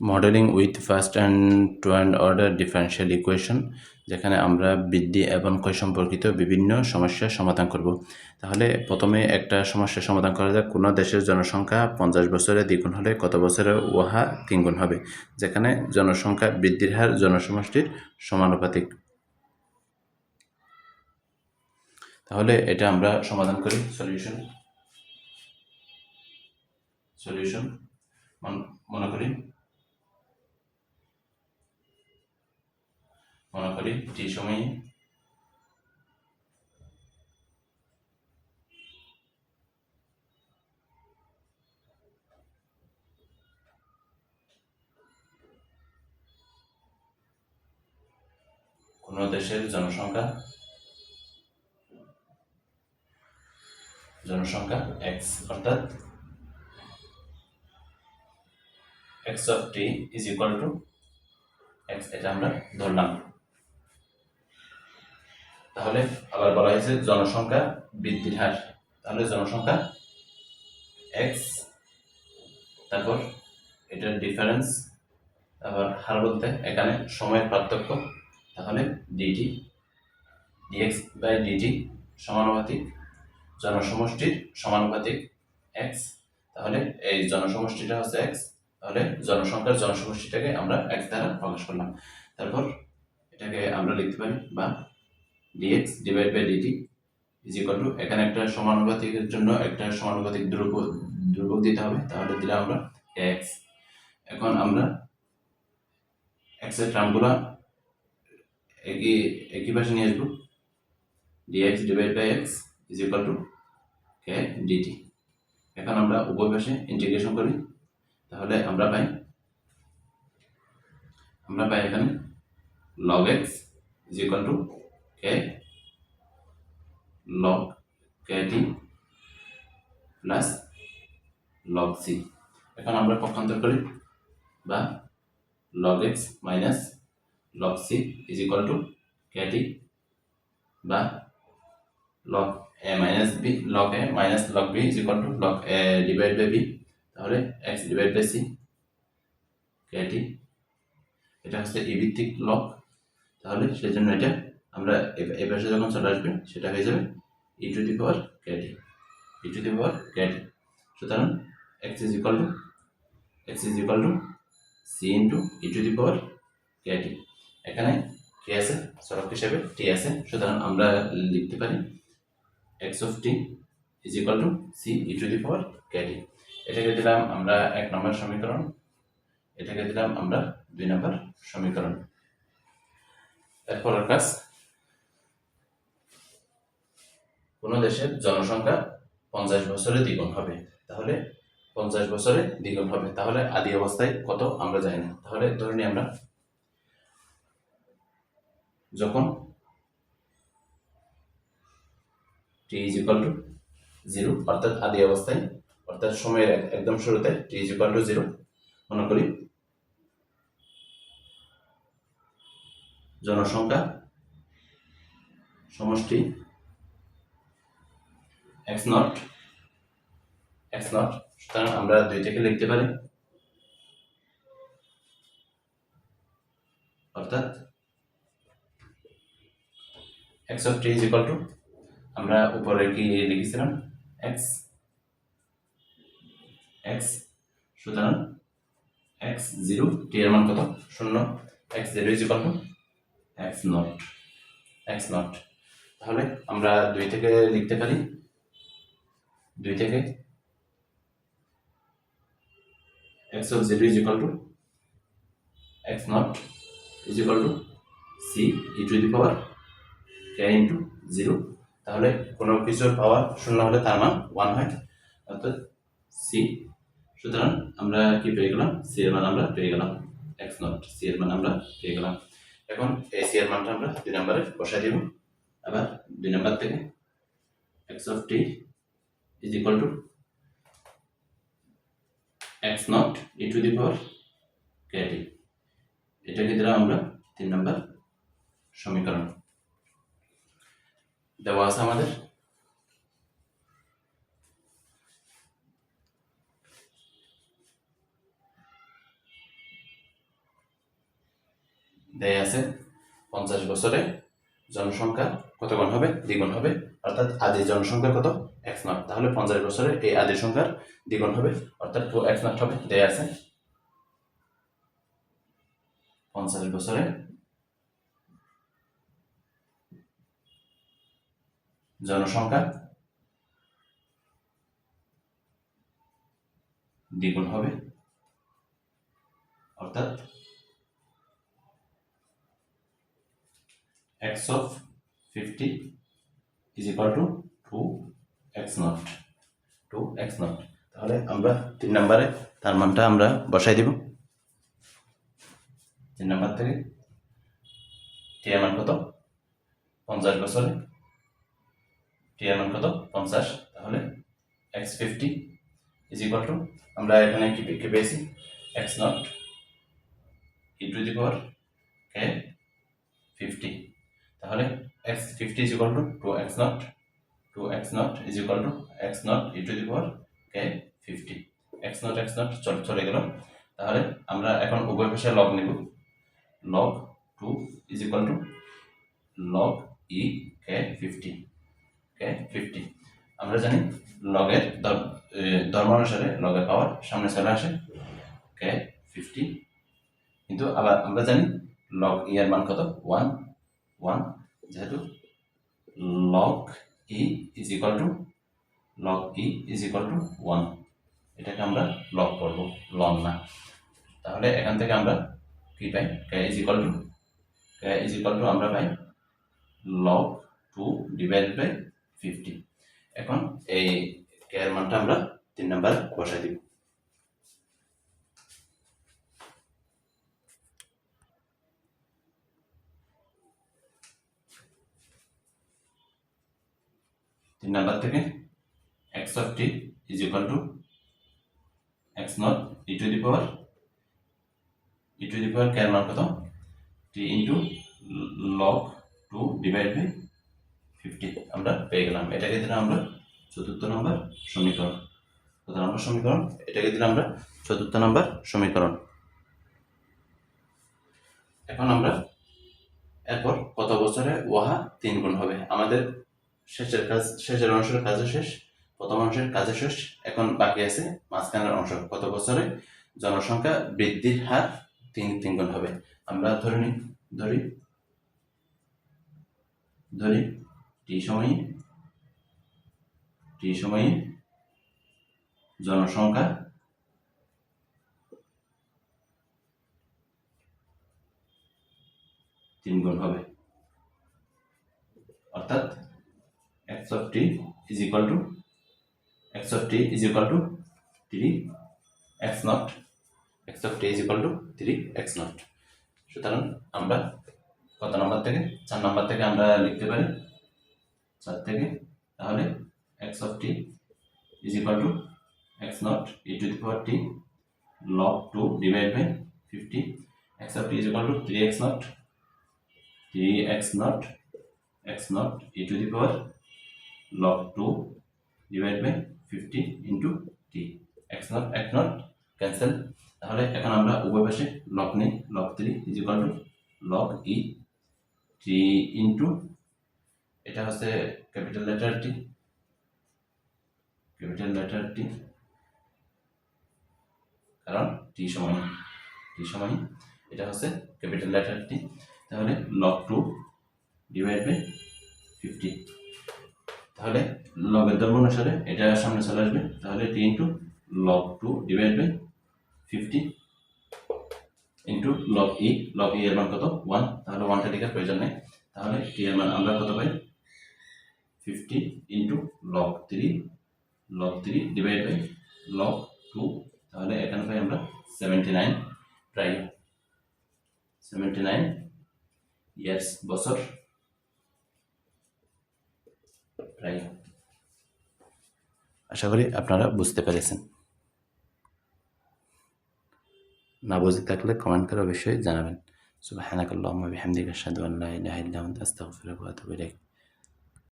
Modelling with first and two and order differential equation যেখানে আমরা বৃদ্ধি এবং ক্ষয় সম্পর্কিত বিভিন্ন সমস্যার সমাধান করব। তাহলে প্রথমে একটা সমস্যার সমাধান করা যাক। কোনো দেশের জনসংখ্যা পঞ্চাশ বছরে দ্বিগুণ হলে কত বছরে উহা তিনগুণ হবে, যেখানে জনসংখ্যা বৃদ্ধির হার জনসমষ্টির সমানুপাতিক। তাহলে এটা আমরা সমাধান করি। সলিউশন সলিউশন মনে করি। করি টি সময়ে কোনো দেশের জনসংখ্যা জনসংখ্যা এক্স অর্থাৎ X of T is equal to X এটা আমরা ধরলাম। তাহলে আবার বলা হয়েছে জনসংখ্যা বৃদ্ধির হার। তাহলে জনসংখ্যা এক্স তারপর এটার ডিফারেন্স আবার হার বলতে এখানে সময়ের পার্থক্য, তাহলে ডিটি ডিএক্স বাই ডিটি সমানুপাতিক, জনসমষ্টির সমানুপাতিক এক্স তাহলে এই জনসমষ্টিটা হচ্ছে এক্স তাহলে জনসংখ্যার জনসমষ্টিটাকে আমরা এক্স দ্বারা প্রকাশ করলাম। তারপর এটাকে আমরা লিখতে পারি বা D X divide by D T is equal to এখানে একটা সমানুপাতিকের জন্য একটা সমানুপাতিক ধ্রুবক ধ্রুবক দিতে হবে, তাহলে দিলাম আমরা এক্স এখন আমরা এক্সের টার্মগুলো একই একই পাশে নিয়ে আসব। D X divide by X is equal to K D T এখন আমরা উভয় পাশে ইন্টিগ্রেশন করি, তাহলে আমরা পাই আমরা পাই এখানে log X is equal to K log K T plus log C এখন আমরা পক্ষান্তর করি, বা log X minus log C is equal to K T বা log A minus B log A minus log B is equal to log A divide by B তাহলে X divide by C K T এটা হচ্ছে ই ভিত্তিক log তাহলে সেই জন্য এটা আমরা এ পাশে যখন চলে আসবে সেটা হয়ে যাবে ই to the power ক্যাডি E to the power ক্যাডি সুতরাং X is equal to X is equal to C into E to the power K T এখানে কে আছে সরক হিসাবে টি আছে, সুতরাং আমরা লিখতে পারি X of T is equal to C E to the power K T এটাকে দিলাম আমরা এক নম্বর সমীকরণ, এটাকে দিলাম আমরা দুই নম্বর সমীকরণ। এরপরের কাজ কোনো দেশের জনসংখ্যা পঞ্চাশ বছরে দ্বিগুণ হবে। তাহলে পঞ্চাশ বছরে দ্বিগুণ হবে। তাহলে আদি অবস্থায় কত আমরা জানি না। তাহলে ধরে নিই আমরা, যখন T is equal to zero অর্থাৎ আদি অবস্থায়, অর্থাৎ সময়ের একদম শুরুতে T is equal to zero মনে করি জনসংখ্যা সমষ্টি এক্স নট এক্স নট সুতরাং আমরা দুই থেকে লিখতে পারি। অর্থাৎ X of T is equal to আমরা উপরে কি লিখেছিলাম? এক্স এক্স সুতরাং এক্স জিরো টি এর মান কত? শূন্য। X zero is equal to X naught X naught তাহলে আমরা দুই থেকে লিখতে পারি। দুই থেকে X of zero is equal to X naught is equal to C E to the power K into zero তাহলে কোনো কিছুর পাওয়ার শূন্য হলে তার মান ওয়ান হয়। অর্থাৎ সি সুতরাং আমরা কি পেয়ে গেলাম? সি এর মান আমরা পেয়ে গেলাম এক্স নট সি এর মান আমরা পেয়ে গেলাম। এখন এই সি এর মানটা আমরা দুই নম্বরে বসাই দিব। আবার দুই নম্বর থেকে X of T is equal to x naught e to the power kt এটাকে দিলাম আমরা তিন নম্বর সমীকরণ। দেওয়া আছে আমাদের। দেয় আছে পঞ্চাশ বছরে জনসংখ্যা কত গুণ হবে? দ্বিগুণ হবে। অর্থাৎ আদি জনসংখ্যা কত? এক্স নট তাহলে পঞ্চাশ বছরে এই আদি সংখ্যার দ্বিগুণ হবে, অর্থাৎ টু এক্স নট হবে, দেয় আছে। পঞ্চাশ বছরে জনসংখ্যা দ্বিগুণ হবে, অর্থাৎ x of 50 is equal to 2 x naught two x naught. তাহলে আমরা তিন নম্বরে তার মানটা আমরা বসাই দিব। তিন নম্বর থেকে টি এর মান কত? পঞ্চাশ বছরে টি এর মান কত? পঞ্চাশ। তাহলে X fifty is equal to আমরা এখানে কি কি পেয়েছি? X naught E to the power K fifty তাহলে X fifty is equal to two X naught two X naught is equal to X naught E to the power K fifty X naught X naught চল, চলে গেল। তাহলে আমরা এখন উভয় পাশে log নিব। Log two is equal to log E K fifty K fifty আমরা জানি লগের ধর্মানুসারে লগের পাওয়ার সামনে চলে আসে কে ফিফটি কিন্তু আবার আমরা জানি লগ ই এর মান কত? ওয়ান ওয়ান যেহেতু log E is equal to log E is equal to one এটাকে আমরা লগ করব লং না। তাহলে এখান থেকে আমরা কি পাই? K is equal to K is equal to আমরা পাই log two divide by fifty এখন এই কে এর মানটা আমরা তিন নাম্বার বসাই দিব। তিন নাম্বার থেকে X of T is equal to X naught E to the power E to the power care মান কত? T into log two divide by fifty আমরা পেয়ে গেলাম। এটাকে দিলাম আমরা চতুর্থ নম্বর সমীকরণ। কত নম্বর সমীকরণ, এটাকে দিলাম আমরা চতুর্থ নম্বর সমীকরণ। এখন আমরা এরপর কত বছরে ওয়াহা তিন গুণ হবে? আমাদের শেষের কাজ, শেষের অংশের কাজে শেষ, প্রথম অংশের কাজে শেষ, এখন বাকি আছে মাঝখানের অংশ। কত বছরে জনসংখ্যা বৃদ্ধির হার তিন তিন গুণ হবে। আমরা ধরে নিই, ধরি ধরি, টি সময়ে টি সময়ে জনসংখ্যা তিন গুণ হবে। অর্থাৎ x of t is equal to x of t is equal to 3 x naught x of t is equal to 3 x naught সুতরাং আমরা কত নম্বর থেকে চার নম্বর থেকে আমরা লিখতে পারি চার থেকে তাহলে x of t is equal to x naught e to the power t log 2 divided by 50 x of t is equal to 3x naught 3x naught x naught e to the power log 2 divided by 50 into t. X naught x naught cancel তাহলে এখন আমরা উভয় পাশে log নেই log three is equal to log E T into এটা হচ্ছে capital letter T capital letter T কারণ T সময় টি সময় এটা হচ্ছে ক্যাপিটাল লেটার টি তাহলে log two divide by fifty তাহলে লগের ধর্ম অনুসারে এটা সামনে চলে আসবে। তাহলে T into log two divide by fifty into log E log E এর মান কত? ওয়ান তাহলে ওয়ানটা লেখার প্রয়োজন নেই। তাহলে টি এর মান আমরা কত পাই? Fifty into log three log three divide by log two তাহলে এখানে পাই আমরা সেভেন্টি নাইন প্রায় সেভেন্টি নাইন ইয়ার্স বছর। প্রায়। আশা করি আপনারা বুঝতে পেরেছেন। না বুঝে থাকলে কমেন্ট করে অবশ্যই জানাবেন। সুবাহ হ্যাঁ আশহাদু আন লা ইলাহা ইল্লা আনতা, আস্তাগফিরুকা ওয়া আতুবু ইলাইক।